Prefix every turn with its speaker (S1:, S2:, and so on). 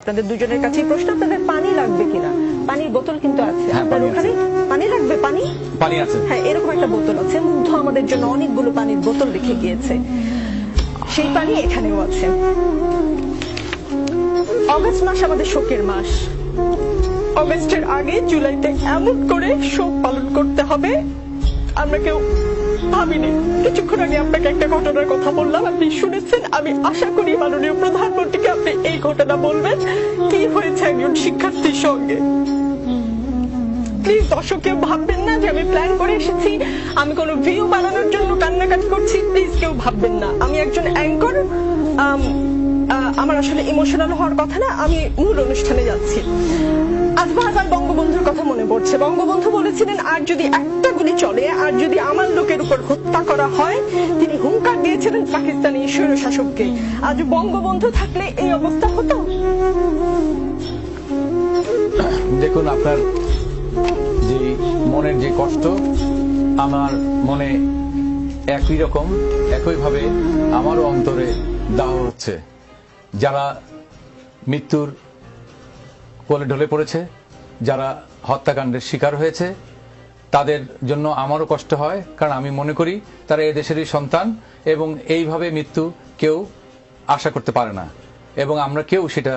S1: আপনাদের দুজনের কাছে প্রশ্ন আপনাদের পানি লাগবে কিনা? পানির বোতল কিন্তু আছে।
S2: হ্যাঁ,
S1: আপনার ওখানে পানি লাগবে? পানি?
S2: পানি আছে।
S1: হ্যাঁ এরকম একটা বোতল আছে। মুগ্ধ আমাদের জন্য অনেকগুলো পানির বোতল রেখে গিয়েছে। সেই পানি এখানেও আছে। অগস্ট মাস আমাদের শোকের মাস। অগস্টের আগে জুলাইতে এমন করে শোক পালন করতে হবে আমরা কেউ ভাবিনি। কিছুক্ষণ আগে আপনাকে একটা ঘটনার কথা বললাম। আপনি শুনেছেন আমি আশা করি মাননীয় প্রধানমন্ত্রীকে আপনি এই ঘটনা বলবেন? কি হয়েছে একজন শিক্ষার্থীর সঙ্গে? প্লিজ ভাববেন না যে আমি প্ল্যান করে এসেছি। আমি কোনো ভিউ বানানোর জন্য কান্নাকাটি করছি। প্লিজ কেউ ভাববেন না। আমি একজন অ্যাঙ্কর আমার আসলে ইমোশনাল হওয়ার কথা না। আমি মূল অনুষ্ঠানে যাচ্ছি। আজ বারবার বঙ্গবন্ধুর কথা মনে পড়ছে। বঙ্গবন্ধু বলেছিলেন, আর যদি একটা গুলি চলে, আর যদি আমার লোকের উপর হত্যা করা হয় তিনি পাকিস্তানি স্বৈর শাসককে। আজ বঙ্গবন্ধু থাকলে এই অবস্থা হতো?
S2: দেখুন, আপনার যে মনের যে কষ্ট, আমার মনে একই রকম একইভাবে আমারও অন্তরে দাহ হচ্ছে। যারা মৃত্যুর কোলে ঢলে পড়েছে, যারা হত্যাকাণ্ডের শিকার হয়েছে তাদের জন্য আমারও কষ্ট হয়, কারণ আমি মনে করি তারা এ দেশেরই সন্তান এবং এইভাবে মৃত্যু কেউ আশা করতে পারে না। এবং আমরা কেউ সেটা